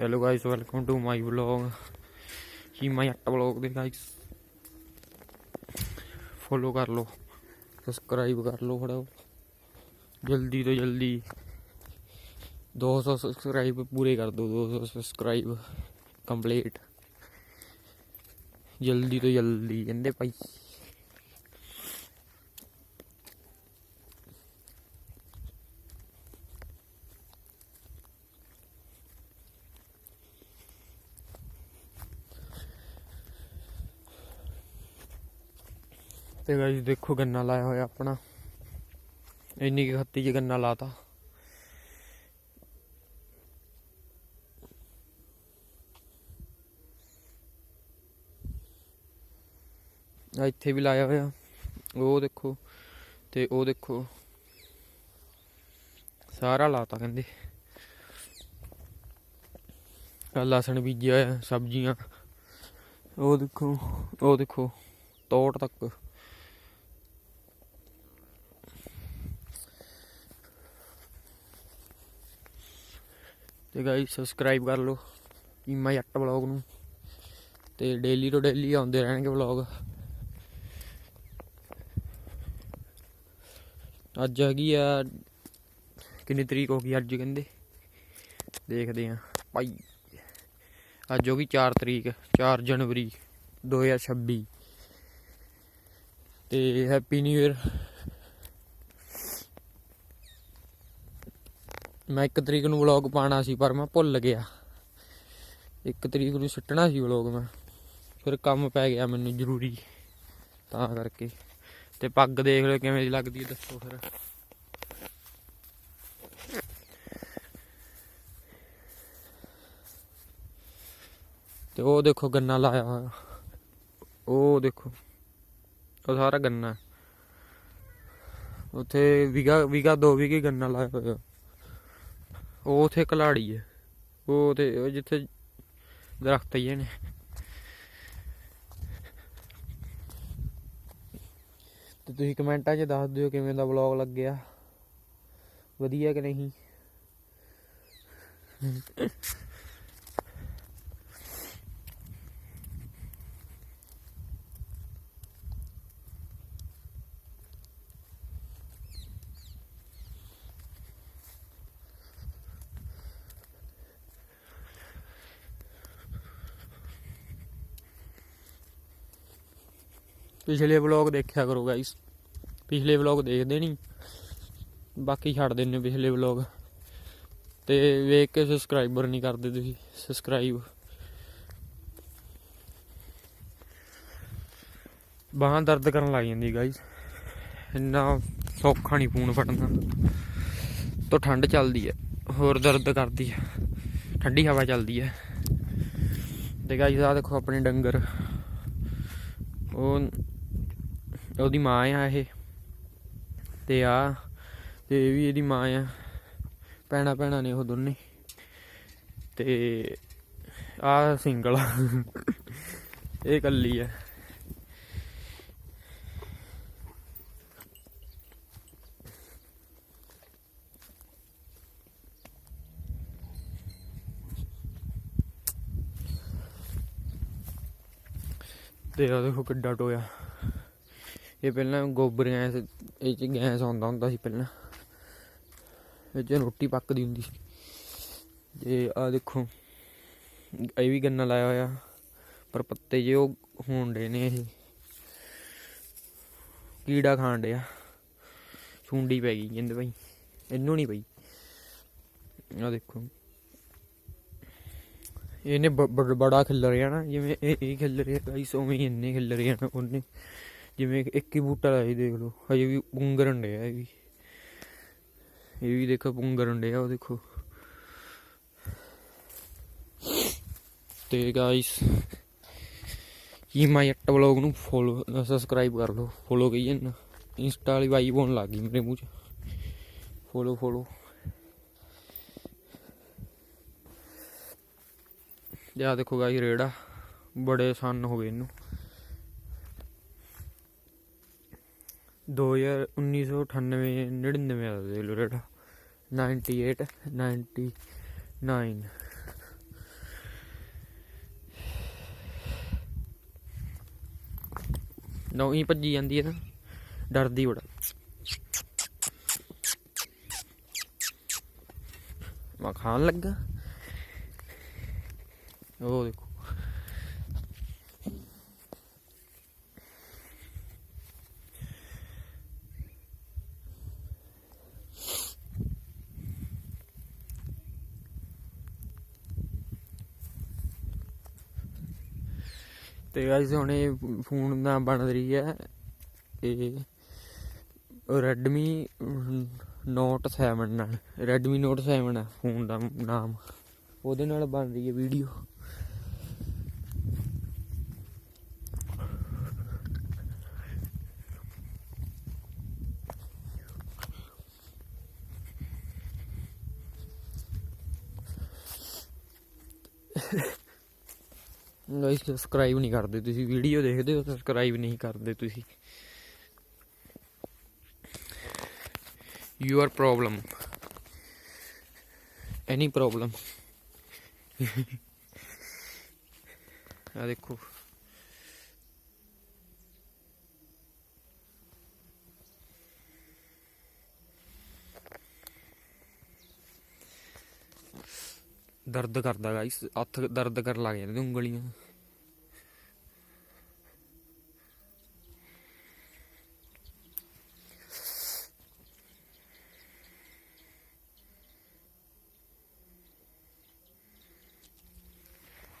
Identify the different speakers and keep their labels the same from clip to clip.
Speaker 1: Hello guys welcome to my vlog he my ਅੱਟ vlog ਦੇ guys follow ਕਰ ਲਓ ਸਬਸਕ੍ਰਾਈਬ ਕਰ ਲਓ ਫੜੋ ਜਲਦੀ ਤੋਂ ਜਲਦੀ 200 ਸਬਸਕ੍ਰਾਈਬ ਪੂਰੇ ਕਰ ਦਿਓ 200 ਸਬਸਕ੍ਰਾਈਬ ਕੰਪਲੀਟ ਜਲਦੀ ਤੋਂ ਜਲਦੀ ਕਹਿੰਦੇ ਭਾਈ ਤੇ ਗਾਇਸ ਦੇਖੋ ਗੰਨਾ ਲਾਇਆ ਹੋਇਆ ਆਪਣਾ। ਇੰਨੀ ਕੁ ਖੱਤੀ ਚ ਗੰਨਾ ਲਾਤਾ। ਆ ਇੱਥੇ ਵੀ ਲਾਇਆ ਹੋਇਆ। ਉਹ ਦੇਖੋ ਤੇ ਉਹ ਦੇਖੋ। ਸਾਰਾ ਲਾਤਾ ਕਹਿੰਦੇ। ਆਹ ਲਸਣ ਬੀਜਿਆ ਸਬਜ਼ੀਆਂ। ਉਹ ਦੇਖੋ ਉਹ ਦੇਖੋ, ਤੋੜ ਤੱਕ। ਤੇ ਗਾਇਸ ਸਬਸਕ੍ਰਾਈਬ ਕਰ ਲਓ ਈਮਾ ਜੱਟ ਵਲੌਗ ਨੂੰ। ਤੇ ਡੇਲੀ ਤੋਂ ਡੇਲੀ ਆਉਂਦੇ ਰਹਿਣਗੇ ਵਲੌਗ ਅੱਜ ਹੈਗੀ ਆ, ਕਿੰਨੀ ਤਰੀਕ ਹੋ ਗਈ ਅੱਜ ਕਹਿੰਦੇ? ਦੇਖਦੇ ਆ ਭਾਈ, ਅੱਜ ਹੋ ਗਈ 4 ਤਰੀਕ 4 ਜਨਵਰੀ 2026 ਤੇ ਹੈਪੀ ਨਿਊ ਇਅਰ ਮੈਂ ਇੱਕ ਤਰੀਕ ਨੂੰ ਵਲੌਗ ਪਾਣਾ ਸੀ, ਪਰ ਮੈਂ ਭੁੱਲ ਗਿਆ। ਇੱਕ ਤਰੀਕ ਨੂੰ ਸੁੱਟਣਾ ਸੀ ਵਲੌਗ ਮੈਂ। ਫਿਰ ਕੰਮ ਪੈ ਗਿਆ ਮੈਨੂੰ ਜ਼ਰੂਰੀ, ਤਾਂ ਕਰਕੇ। ਤੇ ਪੱਗ ਦੇਖ ਲਓ ਕਿਵੇਂ ਦੀ ਲੱਗਦੀ ਦੱਸੋ ਫਿਰ। ਤੇ ਉਹ ਦੇਖੋ ਗੰਨਾ ਲਾਇਆ ਹੋਇਆ। ਉਹ ਦੇਖੋ, ਉਹ ਸਾਰਾ ਗੰਨਾ। ਉੱਥੇ ਵਿਗਾ ਵਿਗਾ ਦੋ ਵਿਗੇ ਗੰਨਾ ਲਾਇਆ ਹੋਇਆ। ਉਹ ਉਥੇ ਕਲਾੜੀ ਹੈ। ਉਹ ਤੇ ਜਿੱਥੇ ਦਰਖਤ ਹੀ ਨੇ। ਤੇ ਤੁਸੀਂ ਕਮੈਂਟਾਂ 'ਚ ਦੱਸ ਦਿਓ ਕਿਵੇਂ ਦਾ ਵਲੌਗ ਲੱਗਿਆ। ਵਧੀਆ ਕਿ ਨਹੀਂ? ਪਿਛਲੇ ਵਲੌਗ ਦੇਖਿਆ ਕਰੋ ਗਾਇਸ ਪਿਛਲੇ ਵਲੌਗ ਦੇਖਦੇ ਨਹੀਂ ਬਾਕੀ ਛੱਡ ਦਿੰਦੇ ਪਿਛਲੇ ਵਲੌਗ ਤੇ ਵੇਖ ਕੇ ਸਬਸਕ੍ਰਾਈਬਰ ਨਹੀਂ ਕਰਦੇ ਤੁਸੀਂ। ਸਬਸਕ੍ਰਾਈਬ ਬਾਹਾਂ ਦਰਦ ਕਰਨ ਲੱਗ ਜਾਂਦੀ ਗਾਇਸ ਇੰਨਾ ਸੌਖਾ ਨਹੀਂ ਫੋਨ ਫੜਨਾ। ਤੋਂ ਠੰਡ ਚੱਲਦੀ ਹੈ। ਹੋਰ ਦਰਦ ਕਰਦੀ ਹੈ। ਠੰਡੀ ਹਵਾ ਚੱਲਦੀ ਹੈ। ਤੇ ਗਾਇਸ ਆ ਦੇਖੋ ਆਪਣੇ ਡੰਗਰ। ਉਹ ਉਹਦੀ ਮਾਂ ਆ ਇਹ। ਤੇ ਆ, ਤੇ ਇਹ ਵੀ ਇਹਦੀ ਮਾਂ ਆ। ਭੈਣਾਂ ਭੈਣਾਂ ਨੇ ਉਹ ਦੋਨੇ। ਤੇ ਆ ਸਿੰਗਲ ਇਹ ਕੱਲੀ ਆ। ਤੇ ਆ ਦੇਖੋ ਕਿੱਡਾ ਟੋਇਆ। ਇਹ ਪਹਿਲਾਂ ਗੋਬਰ ਗੈਸ, ਇਹ ਚ ਗੈਸ ਆਉਂਦਾ ਹੁੰਦਾ ਸੀ ਪਹਿਲਾਂ। ਇਹ ਚ ਰੋਟੀ ਪੱਕਦੀ ਹੁੰਦੀ ਸੀ। ਤੇ ਆ ਦੇਖੋ, ਇਹ ਵੀ ਗੰਨਾ ਲਾਇਆ ਹੋਇਆ, ਪਰ ਪੱਤੇ ਜੇ ਉਹ ਹੋਣਦੇ ਨੇ ਇਹ। ਕੀੜਾ ਖਾਣ ਡਿਆ। ਛੁੰਡੀ ਪੈ ਗਈ ਕਹਿੰਦੇ ਭਾਈ, ਇਹਨੂੰ ਨਹੀਂ ਪਈ। ਆ ਦੇਖੋ। ਇਹਨੇ ਬੜਾ ਖਿੱਲ ਰਿਹਾ ਨਾ, ਜਿਵੇਂ ਇਹ ਇਹ ਖਿੱਲ ਰਿਹਾ ਗਾਈਸ ਉਵੇਂ ਹੀ ਇੰਨੇ ਖਿੱਲ ਰਿਹਾ ਨਾ ਉਹਨੇ। ਜਿਵੇਂ ਇੱਕ ਹੀ ਬੂਟਾ ਲਾਇਆ ਦੇਖ ਲਓ। ਹਜੇ ਵੀ ਪੁੰਗਰਨ ਡਿਆ ਇਹ ਵੀ। ਇਹ ਵੀ ਦੇਖੋ, ਪੁੰਗਰਨ ਡਿਆ ਉਹ ਦੇਖੋ। ਤੇ ਗਾਈਸ ਕੀ ਮਾਈ ਅੱਟ ਵਲੌਗ ਨੂੰ ਫੋਲੋ ਸਬਸਕ੍ਰਾਈਬ ਕਰ ਲਓ। ਫੋਲੋ ਕਹੀ ਜਨ। ਇੰਸਟਾ ਵਾਲੀ ਵਾਈ ਬੋਨ ਲੱਗ ਗਈ ਮੇਰੇ ਮੂੰਹ 'ਚ। ਫੋਲੋ ਫੋਲੋ ਤੇ ਦੇਖੋ ਗਾਈ ਰੇੜਾ। ਬੜੇ ਸੰਨ ਹੋ ਗਏ ਇਹਨੂੰ। 2000 1998 99 ਦਾ ਦੇ ਲੋ ਰੇਟ 98 99 ਨੌਂ ਹੀ ਭੱਜੀ ਜਾਂਦੀ ਹੈ ਨਾ, ਡਰਦੀ ਬੜਾ। ਮੈਂ ਖਾਣ ਲੱਗਾ। ਉਹ ਦੇਖੋ। ਤੇ ਗਾਇਸ ਹੁਣ ਇਹ ਫੋਨ ਦਾ ਬਣ ਰਹੀ ਹੈ ਇਹ Redmi Note 7 ਨਾਲ, Redmi Note 7 ਹੈ ਫੋਨ ਦਾ ਨਾਮ। ਉਹਦੇ ਨਾਲ ਬਣ ਰਹੀ ਹੈ ਵੀਡੀਓ ਗਾਇਸ ਸਬਸਕ੍ਰਾਈਬ ਨਹੀਂ ਕਰਦੇ ਤੁਸੀਂ ਵੀਡੀਓ ਦੇਖਦੇ ਹੋ ਸਬਸਕ੍ਰਾਈਬ ਨਹੀਂ ਕਰਦੇ ਤੁਸੀਂ। ਯੂਅਰ ਪ੍ਰੋਬਲਮ ਐਨੀ ਪ੍ਰੋਬਲਮ ਆ ਦੇਖੋ। ਦਰਦ ਕਰਦਾ ਗਾਇਸ ਹੱਥ ਦਰਦ ਕਰਨ ਲੱਗ ਜਾਂਦੇ ਉਂਗਲੀਆਂ।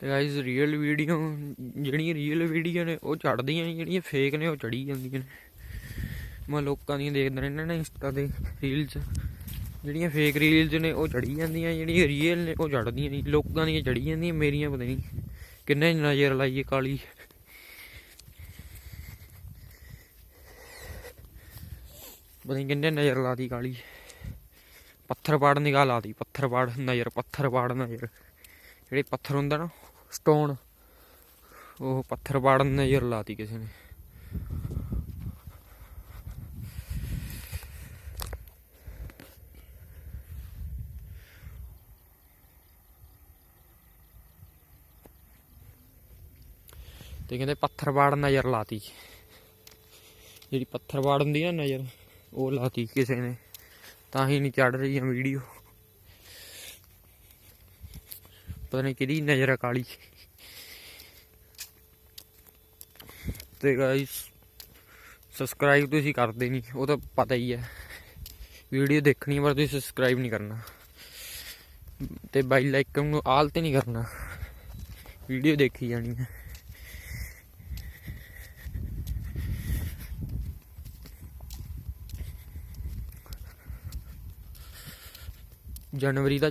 Speaker 1: ਤੇ ਗਾਇਸ ਰੀਅਲ ਵੀਡੀਓ ਜਿਹੜੀਆਂ ਰੀਅਲ ਵੀਡੀਓ ਨੇ, ਉਹ ਚੜਦੀਆਂ ਨੇ, ਜਿਹੜੀਆਂ ਫੇਕ ਨੇ, ਉਹ ਚੜੀ ਜਾਂਦੀਆਂ ਨੇ। ਮੈਂ ਲੋਕਾਂ ਦੀਆਂ ਦੇਖਦਾ ਰਹਿੰਦਾ ਨਾ ਇੰਸਟਾ ਤੇ ਰੀਲਸ ਜਿਹੜੀਆਂ ਫੇਕ ਰੀਲਸ ਨੇ, ਉਹ ਚੜੀ ਜਾਂਦੀਆਂ, ਜਿਹੜੀਆਂ ਰੀਅਲ ਨੇ, ਉਹ ਚੜਦੀਆਂ ਨਹੀਂ ਲੋਕਾਂ ਦੀਆਂ ਚੜੀ ਜਾਂਦੀਆਂ, ਮੇਰੀਆਂ ਪਤਾ ਨਹੀਂ ਕਿੰਨੇ ਨਜ਼ਰ ਲਾਈਏ ਕਾਲੀ। ਪਤਾ ਨਹੀਂ ਕਿੰਨੇ ਨਜ਼ਰ ਲਾਤੀ ਕਾਲੀ। ਪੱਥਰ ਪਾੜਨ ਦੀ ਗੱਲ ਆਤੀ, ਪੱਥਰ ਪਾੜ ਨਜ਼ਰ, ਪੱਥਰ ਪਾੜ ਨਜ਼ਰ। ਜਿਹੜੇ ਪੱਥਰ ਹੁੰਦਾ ਨਾ ਸਟੋਨ ਉਹ ਪੱਥਰ ਪਾੜਨ ਨਜ਼ਰ ਲਾਤੀ ਕਿਸੇ ਨੇ। ਤੇ ਕਹਿੰਦੇ ਪੱਥਰ ਪਾੜ ਨਜ਼ਰ ਲਾਤੀ। ਜਿਹੜੀ ਪੱਥਰ ਪਾੜ ਹੁੰਦੀ ਆ ਨਜ਼ਰ, ਉਹ ਲਾਤੀ ਕਿਸੇ ਨੇ। ਤਾਂ ਹੀ ਨਹੀਂ ਚੜ ਰਹੀ ਆ ਵੀਡੀਓ। ਪਤਾ ਨਹੀਂ ਕਿਹਦੀ ਨਜ਼ਰ ਆ ਕਾਲੀ। ਤੇ ਗਾਇਸ ਸਬਸਕ੍ਰਾਈਬ ਤੁਸੀਂ ਕਰਦੇ ਨਹੀਂ ਉਹ ਤਾਂ ਪਤਾ ਹੀ ਹੈ ਵੀਡੀਓ ਦੇਖਣੀ ਪਰ ਤੁਸੀਂ ਸਬਸਕ੍ਰਾਈਬ ਨਹੀਂ ਕਰਨਾ। ਤੇ ਬਾਈ ਲਾਈਕ ਨੂੰ ਆਲ ਤੇ ਨਹੀਂ ਕਰਨਾ। ਵੀਡੀਓ ਦੇਖੀ ਜਾਣੀ ਹੈ ਜਨਵਰੀ ਦਾ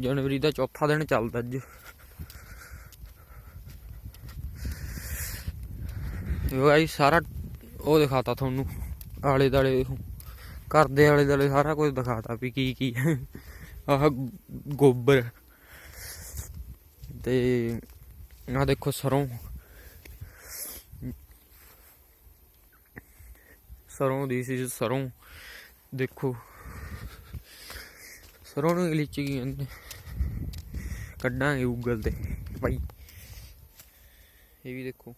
Speaker 1: ਜਨਵਰੀ ਦਾ ਚੌਥਾ ਦਿਨ ਚੱਲਦਾ ਅੱਜ। ਗਾਈ ਸਾਰਾ ਉਹ ਦਿਖਾਤਾ ਤੁਹਾਨੂੰ। ਆਲੇ ਦਾਲੇ ਘਰ ਦੇ ਆਲੇ ਦਾਲੇ ਸਾਰਾ ਕੁਝ ਦਿਖਾਤਾ ਵੀ ਕੀ ਕੀ ਹੈ। ਆਹ ਗੋਬਰ। ਤੇ ਆਹ ਦੇਖੋ ਸਰੋਂ। ਸਰੋਂ ਦੀ ਸੀ ਸਰੋਂ। ਦੇਖੋ। ਸਰੋਂ ਨੂੰ ਗਲੀਚੀ ਕਹਿੰਦੇ। ਕੱਢਾਂਗੇ ਗੂਗਲ ਤੇ, ਭਾਈ। ਇਹ ਵੀ ਦੇਖੋ।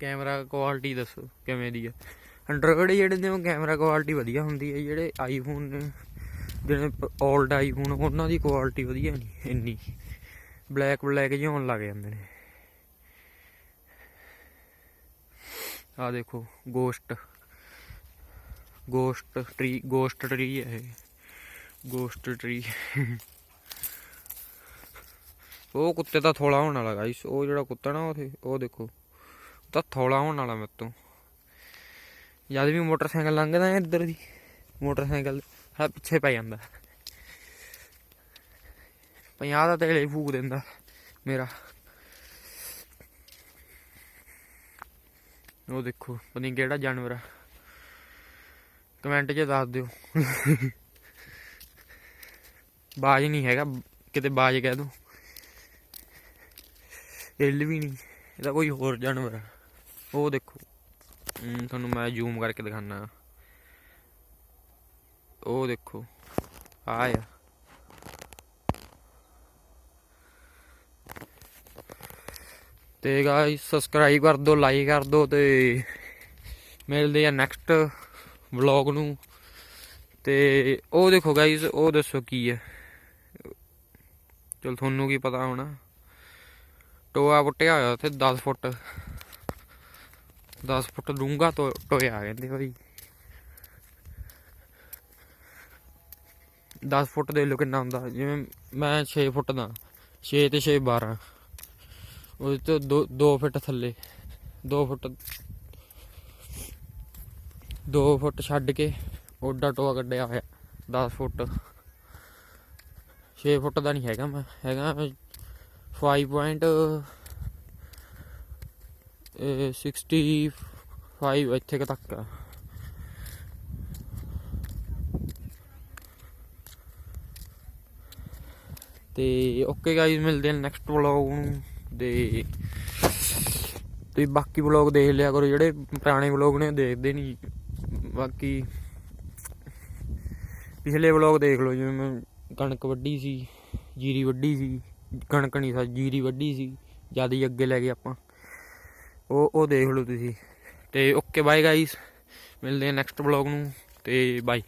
Speaker 1: ਕੈਮਰਾ ਕੁਆਲਿਟੀ ਦੱਸੋ, ਕਿਵੇਂ ਦੀ ਆ? ਐਂਡਰੋਇਡ ਜਿਹੜੇ ਨੇ ਉਹ ਕੈਮਰਾ ਕੁਆਲਿਟੀ ਵਧੀਆ ਹੁੰਦੀ ਹੈ ਜਿਹੜੇ ਆਈਫੋਨ ਨੇ ਜਿਹੜੇ 올ਡ ਆਈਫੋਨ ਉਹਨਾਂ ਦੀ ਕੁਆਲਿਟੀ ਵਧੀਆ ਨਹੀਂ, ਇੰਨੀ। ਬਲੈਕ ਬਲੈਕ ਜਿਹੇ ਹੋਣ ਲੱਗ ਜਾਂਦੇ ਨੇ। ਆ ਦੇਖੋ ghost ghost tree ghost tree ਹੈ ਇਹ। Ghost tree. ਉਹ ਕੁੱਤੇ ਦਾ ਥੋੜਾ ਹੋਣ ਵਾਲਾ ਗਾਇਸ ਉਹ ਜਿਹੜਾ ਕੁੱਤਾ ਨਾ ਉਥੇ, ਉਹ ਦੇਖੋ। ਤਾਂ ਥੋੜਾ ਹੋਣ ਵਾਲਾ ਮੇਰੇ ਤੋਂ। ਜਦ ਵੀ ਮੋਟਰਸਾਈਕਲ ਲੰਘਦਾ ਹੈ ਇੱਧਰ ਦੀ, ਮੋਟਰਸਾਈਕਲ ਹਾਂ ਪਿੱਛੇ ਪੈ ਜਾਂਦਾ। ਪੰਜਾਹ ਦਾ ਤੇਲੇ ਫੂਕ ਦਿੰਦਾ, ਮੇਰਾ। ਉਹ ਦੇਖੋ, ਪਤਾ ਨਹੀਂ ਕਿਹੜਾ ਜਾਨਵਰ ਆ। ਕਮੈਂਟ 'ਚ ਦੱਸ ਦਿਓ। ਬਾਜ ਨਹੀਂ ਹੈਗਾ, ਕਿਤੇ ਬਾਜ ਕਹਿ ਦੋ। ਇੱਲ ਵੀ ਨਹੀਂ ਇਹਦਾ ਕੋਈ ਹੋਰ ਜਾਨਵਰ ਹੈ ਉਹ ਦੇਖੋ ਤੁਹਾਨੂੰ ਮੈਂ ਜ਼ੂਮ ਕਰਕੇ ਦਿਖਾਣਾ ਉਹ ਦੇਖੋ ਆਇਆ ਤੇ ਗਾਇਸ ਸਬਸਕ੍ਰਾਈਬ ਕਰ ਦਿਓ ਲਾਈਕ ਕਰ ਦਿਓ ਤੇ ਮਿਲਦੇ ਆ ਨੈਕਸਟ ਵਲੌਗ ਨੂੰ। ਤੇ ਉਹ ਦੇਖੋ ਗਾਇਸ ਉਹ ਦੱਸੋ ਕੀ ਹੈ। ਚਲ ਤੁਹਾਨੂੰ ਕੀ ਪਤਾ ਹੋਣਾ। ਟੋਆ ਪੁੱਟਿਆ ਹੋਇਆ ਉੱਥੇ 10 ਫੁੱਟ। 10 ਫੁੱਟ ਡੂੰਘਾ ਟੋ, ਟੋਇਆ ਕਹਿੰਦੇ ਭਾਈ। 10 ਫੁੱਟ ਦੇ ਲੋ ਕਿੰਨਾ ਹੁੰਦਾ, ਜਿਵੇਂ ਮੈਂ 6 ਫੁੱਟ ਦਾ 6 ਤੇ 6 12 ਉਹਦੇ ਤੋਂ 2 2 ਫੁੱਟ ਥੱਲੇ 2 ਫੁੱਟ 2 ਫੁੱਟ ਛੱਡ ਕੇ ਓਡਾ ਟੋਆ ਕੱਢਿਆ ਹੋਇਆ 10 ਫੁੱਟ। 6 ਫੁੱਟ ਦਾ ਨਹੀਂ ਹੈਗਾ ਮੈਂ, ਹੈਗਾ 5. ਇਹ 65 ਇੱਥੇ ਤੱਕ ਆ। ਤੇ ਓਕੇ ਗਾਇਸ ਮਿਲਦੇ ਹਾਂ ਨੈਕਸਟ ਵਲੌਗ ਨੂੰ। ਤੇ ਤੇ ਬਾਕੀ ਵਲੌਗ ਦੇਖ ਲਿਆ ਕਰੋ, ਜਿਹੜੇ ਪੁਰਾਣੇ ਵਲੌਗ ਨੇ ਉਹ ਦੇਖਦੇ ਨਹੀਂ। ਬਾਕੀ ਪਿਛਲੇ ਵਲੌਗ ਦੇਖ ਲਓ, ਜਿਵੇਂ ਮੈਂ ਕਣਕ ਵੱਢੀ ਸੀ, ਜੀਰੀ ਵੱਢੀ ਸੀ, ਕਣਕ ਨਹੀਂ ਸੀ, ਜੀਰੀ ਵੱਢੀ ਸੀ, ਜ਼ਿਆਦਾ ਹੀ ਅੱਗੇ ਲੈ ਗਏ ਆਪਾਂ। ਉਹ ਉਹ ਦੇਖ ਲਓ ਤੁਸੀਂ। ਤੇ ਓਕੇ ਬਾਏ ਗਾਇਸ ਮਿਲਦੇ ਹਾਂ ਨੈਕਸਟ ਵਲੌਗ ਨੂੰ। ਤੇ ਬਾਏ